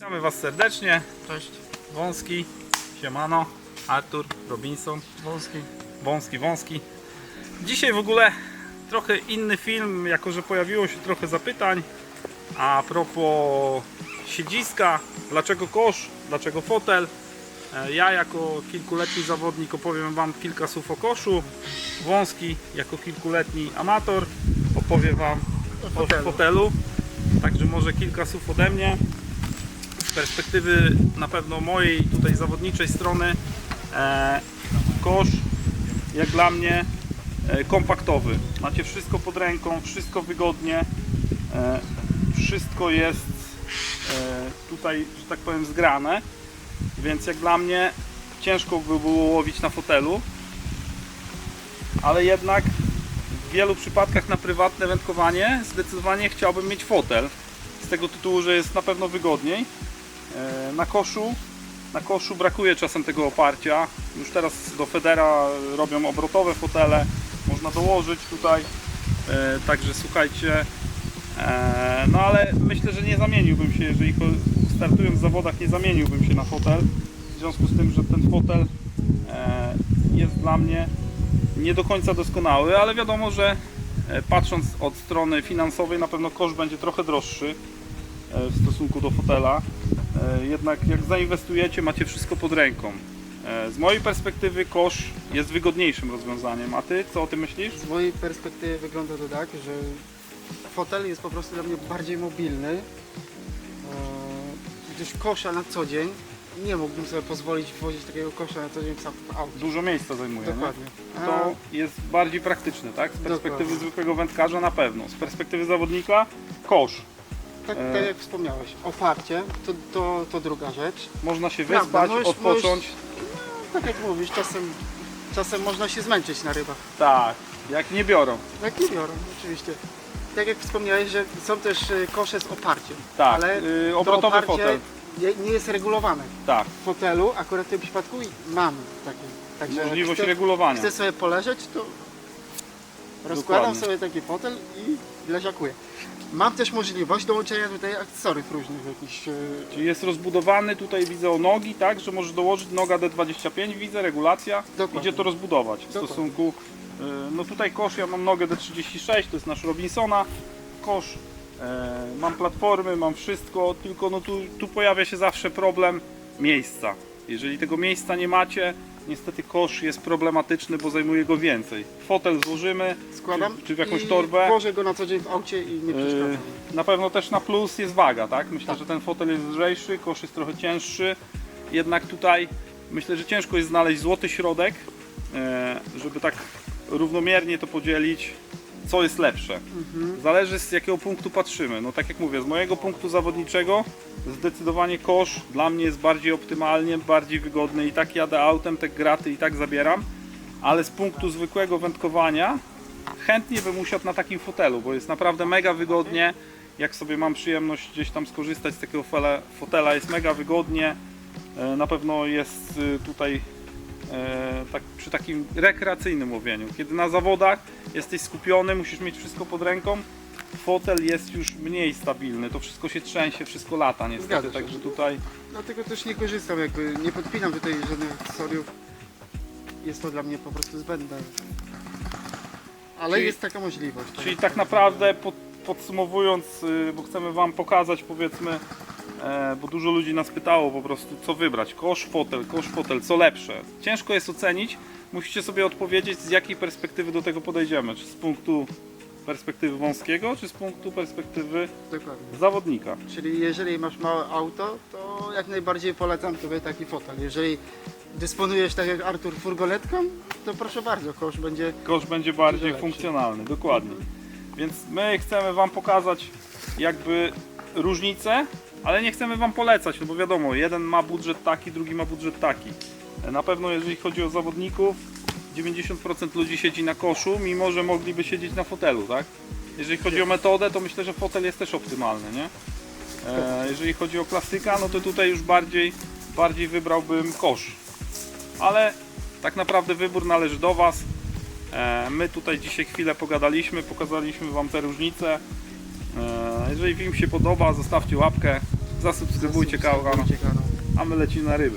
Witamy Was serdecznie. Cześć. Wąski, siemano, Artur, Robinson, Wąski. Wąski, Wąski. Dzisiaj w ogóle trochę inny film, jako że pojawiło się trochę zapytań. A propos siedziska, dlaczego kosz, dlaczego fotel. E, Ja jako kilkuletni zawodnik opowiem Wam kilka słów o koszu. Wąski jako kilkuletni amator opowie Wam o fotelu. fotelu. Także może kilka słów ode mnie. Z perspektywy na pewno mojej tutaj zawodniczej strony e, kosz jak dla mnie e, kompaktowy. Macie wszystko pod ręką, wszystko wygodnie. E, wszystko jest e, tutaj, że tak powiem, zgrane. Więc jak dla mnie ciężko by było łowić na fotelu. Ale jednak w wielu przypadkach na prywatne wędkowanie zdecydowanie chciałbym mieć fotel. Z tego tytułu, że jest na pewno wygodniej. E, Na koszu, na koszu brakuje czasem tego oparcia. Już teraz do Federa robią obrotowe fotele. Można dołożyć tutaj. E, Także słuchajcie. e, No ale myślę, że nie zamieniłbym się, jeżeli startując w zawodach, nie zamieniłbym się na fotel. W związku z tym, że ten fotel jest dla mnie nie do końca doskonały, ale wiadomo, że patrząc od strony finansowej na pewno koszt będzie trochę droższy w stosunku do fotela. E, Jednak jak zainwestujecie, macie wszystko pod ręką. E, Z mojej perspektywy kosz jest wygodniejszym rozwiązaniem. A ty co o tym myślisz? Z mojej perspektywy wygląda to tak, że fotel jest po prostu dla mnie bardziej mobilny. Eee, Gdyż kosza na co dzień nie mógłbym sobie pozwolić wozić takiego kosza na co dzień w aucie. Dużo miejsca zajmuje. nie? Dokładnie. A, To jest bardziej praktyczne, tak? Z perspektywy Dokładnie. zwykłego wędkarza na pewno. Z perspektywy zawodnika kosz. Tak, e- tak jak wspomniałeś, oparcie to, to, to druga rzecz. Można się Prawda, wyspać, możesz- odpocząć. Tak jak mówisz, czasem, czasem można się zmęczyć na rybach. Tak, jak nie biorą. Jak nie biorą, oczywiście. Tak jak wspomniałeś, że są też y, kosze z oparciem. Tak, ale yy, to obrotowy oparcie fotel. Nie, nie jest regulowane. Tak, w fotelu, akurat w tym przypadku mamy takie. Także możliwość chcę, regulowania. chcę sobie poleżeć, to rozkładam Dokładnie. sobie taki fotel i leżakuję. Mam też możliwość dołączenia tutaj akcesoriów różnych jakichś. e, Czyli jest rozbudowany, tutaj widzę o nogi, tak, że możesz dołożyć noga D25, widzę, regulacja, Dokładnie. idzie to rozbudować w Dokładnie. stosunku, y, no tutaj kosz, ja mam nogę D36, to jest nasz Robinsona, kosz, e, mam platformy, mam wszystko, tylko no tu, tu pojawia się zawsze problem miejsca. Jeżeli tego miejsca nie macie, niestety kosz jest problematyczny, bo zajmuje go więcej. Fotel złożymy, Składam czy, czy w jakąś i torbę. Włożę go na co dzień w aucie i nie przeszkadza. mi. Yy, Na pewno też na plus jest waga, tak? Myślę, Tak. że ten fotel jest lżejszy, kosz jest trochę cięższy. Jednak tutaj myślę, że ciężko jest znaleźć złoty środek, e, żeby tak równomiernie to podzielić, co jest lepsze. Mhm. Zależy z jakiego punktu patrzymy. No tak jak mówię, z mojego punktu zawodniczego zdecydowanie kosz dla mnie jest bardziej optymalnie, bardziej wygodny. I tak jadę autem, te graty i tak zabieram, ale z punktu zwykłego wędkowania chętnie bym usiadł na takim fotelu, bo jest naprawdę mega wygodnie. Jak sobie mam przyjemność gdzieś tam skorzystać z takiego fotela, jest mega wygodnie. E, Na pewno jest y, tutaj tak, przy takim rekreacyjnym łowieniu. Kiedy na zawodach jesteś skupiony, musisz mieć wszystko pod ręką, fotel jest już mniej stabilny, to wszystko się trzęsie, wszystko lata niestety, także tutaj Dlatego też nie korzystam, jakby nie podpinam tutaj żadnych akcesoriów. Jest to dla mnie po prostu zbędne. Ale Czyli- jest taka możliwość. tak. Czyli tak naprawdę pod, podsumowując, y, bo chcemy Wam pokazać powiedzmy, e, bo dużo ludzi nas pytało po prostu co wybrać, kosz, fotel, kosz, fotel, co lepsze. Ciężko jest ocenić, musicie sobie odpowiedzieć z jakiej perspektywy do tego podejdziemy, czy z punktu perspektywy wąskiego, czy z punktu perspektywy Dokładnie. zawodnika. Czyli jeżeli masz małe auto, to jak najbardziej polecam Tobie taki fotel. Jeżeli dysponujesz tak jak Artur furgonetką, to proszę bardzo, kosz będzie Kosz będzie bardziej lepszy. funkcjonalny, dokładnie. Więc my chcemy Wam pokazać jakby różnice, ale nie chcemy Wam polecać, no bo wiadomo, jeden ma budżet taki, drugi ma budżet taki. Na pewno jeżeli chodzi o zawodników, 90% ludzi siedzi na koszu, mimo że mogliby siedzieć na fotelu, tak? Jeżeli chodzi o metodę, to myślę, że fotel jest też optymalny, nie? E, jeżeli chodzi o klasyka, no to tutaj już bardziej, bardziej wybrałbym kosz. Ale tak naprawdę wybór należy do Was. E, My tutaj dzisiaj chwilę pogadaliśmy, pokazaliśmy Wam te różnice. E, Jeżeli film się podoba, zostawcie łapkę, Zasubskrybujcie kanał, Zasubskrybujcie kanał. a my lecimy na ryby.